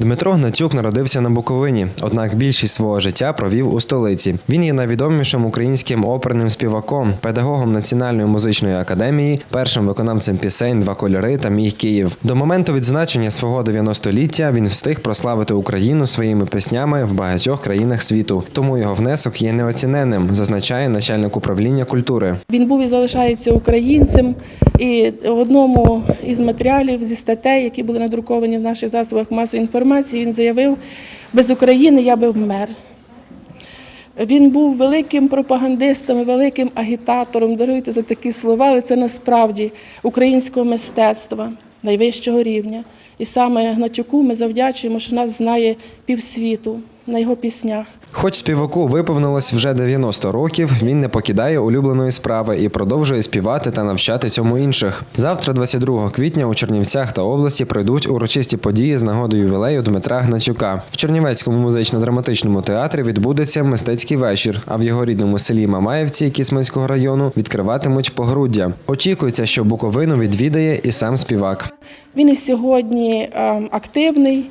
Дмитро Гнатюк народився на Буковині, однак більшість свого життя провів у столиці. Він є найвідомішим українським оперним співаком, педагогом Національної музичної академії, першим виконавцем пісень Два кольори та Мій Київ. До моменту відзначення свого 90-ліття він встиг прославити Україну своїми піснями в багатьох країнах світу. Тому його внесок є неоціненним, зазначає начальник управління культури. Він був і залишається українцем. І в одному із матеріалів зі статей, які були надруковані в наших засобах масової інформації, він заявив: без України я би вмер. Він був великим пропагандистом, і великим агітатором. Даруйте за такі слова, але це насправді українського мистецтва найвищого рівня. І саме Гнатюку ми завдячуємо, що нас знає півсвіту на його піснях. Хоч співаку виповнилось вже 90 років, він не покидає улюбленої справи і продовжує співати та навчати цьому інших. Завтра, 22 квітня, у Чернівцях та області пройдуть урочисті події з нагодою ювілею Дмитра Гнатюка. В Чернівецькому музично-драматичному театрі відбудеться мистецький вечір. А в його рідному селі Мамаєвці Кісманського району відкриватимуть погруддя. Очікується, що Буковину відвідає і сам співак. Він і сьогодні ем, активний,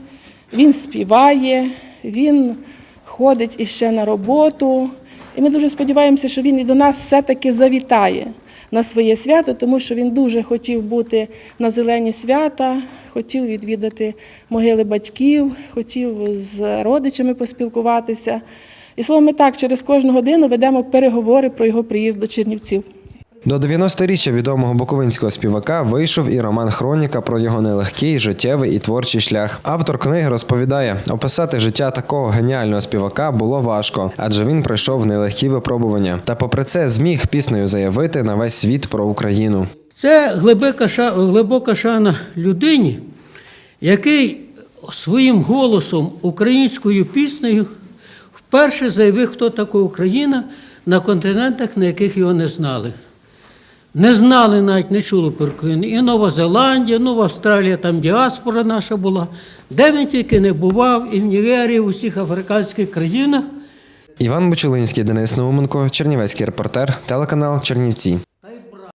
він співає, він ходить іще на роботу. І ми дуже сподіваємося, що він і до нас все-таки завітає на своє свято, тому що він дуже хотів бути на зелені свята, хотів відвідати могили батьків, хотів з родичами поспілкуватися. І словом, ми так через кожну годину ведемо переговори про його приїзд до Чернівців. До 90-річчя відомого буковинського співака вийшов і роман Хроніка про його нелегкий життєвий і творчий шлях. Автор книги розповідає, описати життя такого геніального співака було важко, адже він пройшов нелегкі випробування. Та попри це зміг піснею заявити на весь світ про Україну. Це глибока, глибока шана людині, який своїм голосом, українською піснею вперше заявив, хто така Україна на континентах, на яких його не знали. Не знали навіть, не чули про Україну. І Нова Зеландія, Нова Австралія, там діаспора наша була. Де він тільки не бував, і в Нігерії, в усіх африканських країнах. Іван Бучулинський, Денис Науменко, Чернівецький репортер, телеканал Чернівці.